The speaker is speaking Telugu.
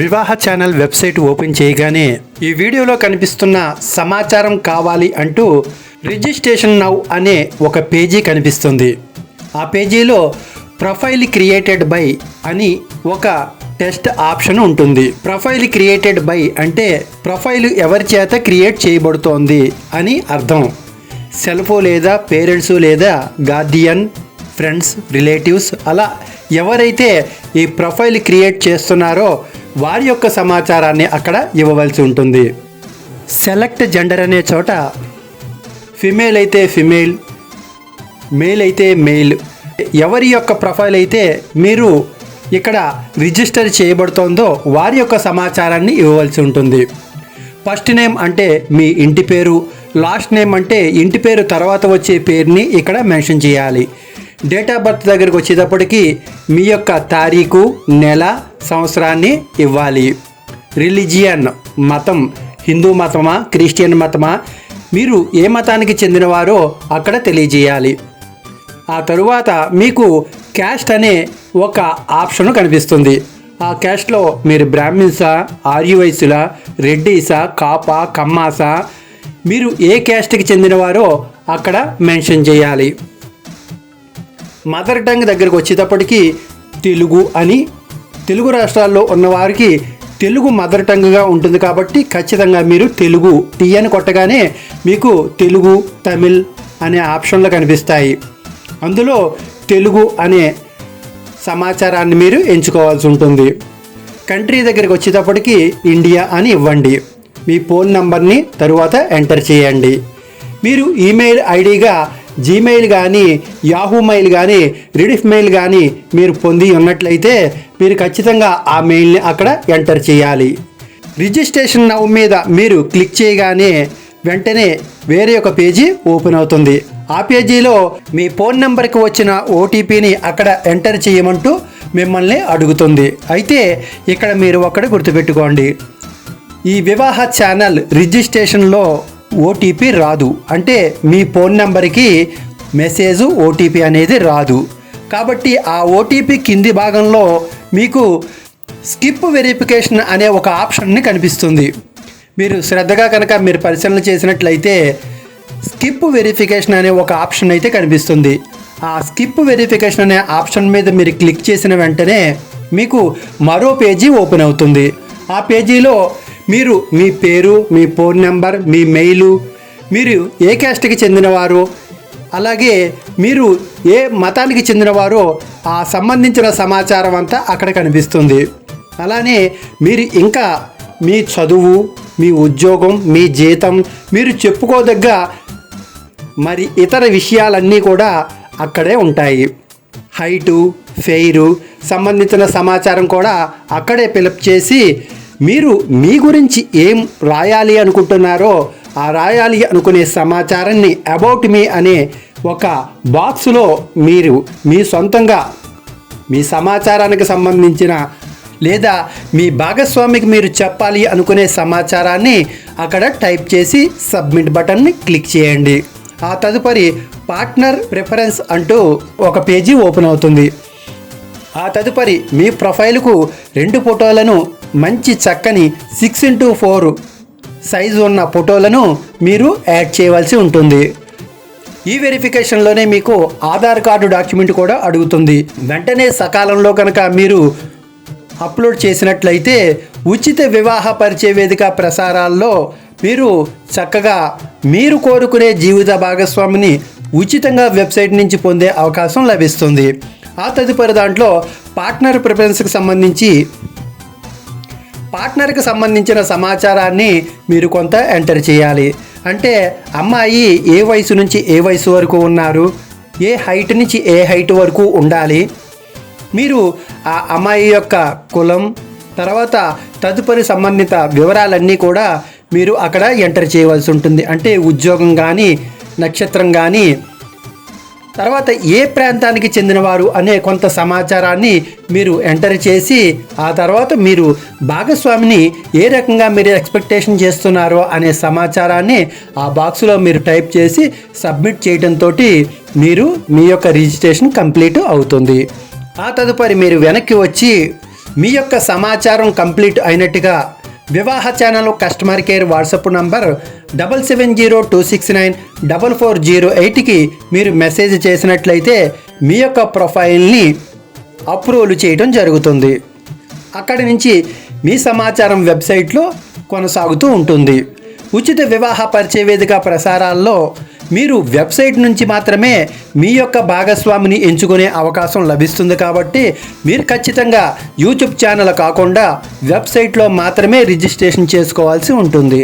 వివాహ ఛానల్ వెబ్సైట్ ఓపెన్ చేయగానే ఈ వీడియోలో కనిపిస్తున్న సమాచారం కావాలి అంటూ రిజిస్ట్రేషన్ నౌ అనే ఒక పేజీ కనిపిస్తుంది. ఆ పేజీలో ప్రొఫైల్ క్రియేటెడ్ బై అని ఒక టెస్ట్ ఆప్షన్ ఉంటుంది. ప్రొఫైల్ క్రియేటెడ్ బై అంటే ప్రొఫైల్ ఎవరి చేత క్రియేట్ చేయబడుతోంది అని అర్థం. సెల్ఫో లేదా పేరెంట్స్ లేదా గార్డియన్ ఫ్రెండ్స్ రిలేటివ్స్ అలా ఎవరైతే ఈ ప్రొఫైల్ క్రియేట్ చేస్తున్నారో వారి యొక్క సమాచారాన్ని అక్కడ ఇవ్వవలసి ఉంటుంది. సెలెక్ట్ జెండర్ అనే చోట ఫిమేల్ అయితే ఫిమేల్ మేల్ అయితే మెయిల్ ఎవరి యొక్క ప్రొఫైల్ అయితే మీరు ఇక్కడ రిజిస్టర్ చేయబడుతోందో వారి యొక్క సమాచారాన్ని ఇవ్వవలసి ఉంటుంది. ఫస్ట్ నేమ్ అంటే మీ ఇంటి పేరు లాస్ట్ నేమ్ అంటే ఇంటి పేరు తర్వాత వచ్చే పేరుని ఇక్కడ మెన్షన్ చేయాలి. డేట్ ఆఫ్ బర్త్ దగ్గరికి వచ్చేటప్పటికి మీ యొక్క తారీఖు నెల సంవత్సరాన్ని ఇవ్వాలి. రిలీజియన్ మతం హిందూ మతమా క్రిస్టియన్ మతమా మీరు ఏ మతానికి చెందినవారో అక్కడ తెలియజేయాలి. ఆ తరువాత మీకు క్యాస్ట్ అనే ఒక ఆప్షన్ కనిపిస్తుంది. ఆ క్యాస్ట్లో మీరు బ్రాహ్మిన్సా ఆర్యువైసులా రెడ్డీసా కాపా కమ్మాసా మీరు ఏ క్యాస్ట్కి చెందినవారో అక్కడ మెన్షన్ చేయాలి. మదర్ టంగ్ దగ్గరకు వచ్చేటప్పటికీ తెలుగు అని తెలుగు రాష్ట్రాల్లో ఉన్నవారికి తెలుగు మదర్ టంగ్గా ఉంటుంది కాబట్టి ఖచ్చితంగా మీరు తెలుగు టీ అని కొట్టగానే మీకు తెలుగు తమిళ్ అనే ఆప్షన్లు కనిపిస్తాయి. అందులో తెలుగు అనే సమాచారాన్ని మీరు ఎంచుకోవాల్సి ఉంటుంది. కంట్రీ దగ్గరికి వచ్చేటప్పటికి ఇండియా అని ఇవ్వండి. మీ ఫోన్ నంబర్ని తరువాత ఎంటర్ చేయండి. మీరు ఈమెయిల్ ఐడిగా జీమెయిల్ కానీ యాహూ మెయిల్ కానీ రిడిఫ్ మెయిల్ కానీ మీరు పొంది ఉన్నట్లయితే మీరు ఖచ్చితంగా ఆ మెయిల్ని అక్కడ ఎంటర్ చేయాలి. రిజిస్ట్రేషన్ నవ్ మీద మీరు క్లిక్ చేయగానే వెంటనే వేరే ఒక పేజీ ఓపెన్ అవుతుంది. ఆ పేజీలో మీ ఫోన్ నెంబర్కి వచ్చిన ఓటీపీని అక్కడ ఎంటర్ చేయమంటూ మిమ్మల్ని అడుగుతుంది. అయితే ఇక్కడ మీరు ఒక్కడ గుర్తుపెట్టుకోండి. ఈ వివాహ ఛానల్ రిజిస్ట్రేషన్లో ఓటీపీ రాదు. అంటే మీ ఫోన్ నెంబర్కి మెసేజ్ ఓటీపీ అనేది రాదు. కాబట్టి ఆ ఓటీపీ కింది భాగంలో మీకు స్కిప్ వెరిఫికేషన్ అనే ఒక ఆప్షన్ని కనిపిస్తుంది. మీరు శ్రద్ధగా కనుక మీరు పరిశీలన చేసినట్లయితే స్కిప్ వెరిఫికేషన్ అనే ఒక ఆప్షన్ అయితే కనిపిస్తుంది. ఆ స్కిప్ వెరిఫికేషన్ అనే ఆప్షన్ మీద మీరు క్లిక్ చేసిన వెంటనే మీకు మరో పేజీ ఓపెన్ అవుతుంది. ఆ పేజీలో మీరు మీ పేరు మీ ఫోన్ నెంబర్ మీ మెయిలు మీరు ఏ క్యాస్ట్కి చెందినవారు అలాగే మీరు ఏ మతానికి చెందినవారో ఆ సంబంధించిన సమాచారం అంతా అక్కడ కనిపిస్తుంది. అలానే మీరు ఇంకా మీ చదువు మీ ఉద్యోగం మీ జీతం మీరు చెప్పుకోదగ్గ మరి ఇతర విషయాలన్నీ కూడా అక్కడే ఉంటాయి. హైటు ఫెయిరు సంబంధించిన సమాచారం కూడా అక్కడే ఫిలప్ చేసి మీరు మీ గురించి ఏం రాయాలి అనుకుంటున్నారో ఆ రాయాలి అనుకునే సమాచారాన్ని అబౌట్ మీ అనే ఒక బాక్స్లో మీరు మీ సొంతంగా మీ సమాచారానికి సంబంధించిన లేదా మీ భాగస్వామికి మీరు చెప్పాలి అనుకునే సమాచారాన్ని అక్కడ టైప్ చేసి సబ్మిట్ బటన్ని క్లిక్ చేయండి. ఆ తదుపరి పార్ట్నర్ ప్రిఫరెన్స్ అంటూ ఒక పేజీ ఓపెన్ అవుతుంది. ఆ తదుపరి మీ ప్రొఫైల్కు రెండు ఫోటోలను మంచి చక్కని సిక్స్ ఇంటూ ఫోర్ సైజు ఉన్న ఫోటోలను మీరు యాడ్ చేయవలసి ఉంటుంది. ఈ వెరిఫికేషన్లోనే మీకు ఆధార్ కార్డు డాక్యుమెంట్ కూడా అడుగుతుంది. వెంటనే సకాలంలో కనుక మీరు అప్లోడ్ చేసినట్లయితే ఉచిత వివాహ పరిచయ వేదిక ప్రసారాల్లో మీరు చక్కగా మీరు కోరుకునే జీవిత భాగస్వామిని ఉచితంగా వెబ్సైట్ నుంచి పొందే అవకాశం లభిస్తుంది. ఆ తదుపరి దాంట్లో పార్ట్నర్ ప్రిఫరెన్స్కి సంబంధించి పార్ట్నర్కి సంబంధించిన సమాచారాన్ని మీరు కొంత ఎంటర్ చేయాలి. అంటే అమ్మాయి ఏ వయసు నుంచి ఏ వయసు వరకు ఉన్నారు? ఏ హైట్ నుంచి ఏ హైట్ వరకు ఉండాలి? మీరు ఆ అమ్మాయి యొక్క కులం తర్వాత తదుపరి సంబంధిత వివరాలన్నీ కూడా మీరు అక్కడ ఎంటర్ చేయవలసి ఉంటుంది. అంటే ఉద్యోగం కానీ నక్షత్రం కానీ తర్వాత ఏ ప్రాంతానికి చెందినవారు అనే కొంత సమాచారాన్ని మీరు ఎంటర్ చేసి ఆ తర్వాత మీరు భాగస్వామిని ఏ రకంగా మీరు ఎక్స్పెక్టేషన్ చేస్తున్నారో అనే సమాచారాన్ని ఆ బాక్స్లో మీరు టైప్ చేసి సబ్మిట్ చేయడంతో మీరు మీ యొక్క రిజిస్ట్రేషన్ కంప్లీట్ అవుతుంది. ఆ తదుపరి మీరు వెనక్కి వచ్చి మీ యొక్క సమాచారం కంప్లీట్ అయినట్టుగా వివాహ channel customer care WhatsApp number double seven zero two six nine double four zero ఎయిట్కి మీరు మెసేజ్ చేసినట్లయితే మీ యొక్క ప్రొఫైల్ని అప్రూవల్ చేయడం జరుగుతుంది. అక్కడి నుంచి మీ సమాచారం వెబ్సైట్లో కొనసాగుతూ ఉంటుంది. ఉచిత వివాహ పరిచయ వేదిక ప్రసారాల్లో మీరు వెబ్సైట్ నుంచి మాత్రమే మీ యొక్క భాగస్వామిని ఎంచుకునే అవకాశం లభిస్తుంది కాబట్టి మీరు ఖచ్చితంగా యూట్యూబ్ ఛానల్ కాకుండా వెబ్సైట్లో మాత్రమే రిజిస్ట్రేషన్ చేసుకోవాల్సి ఉంటుంది.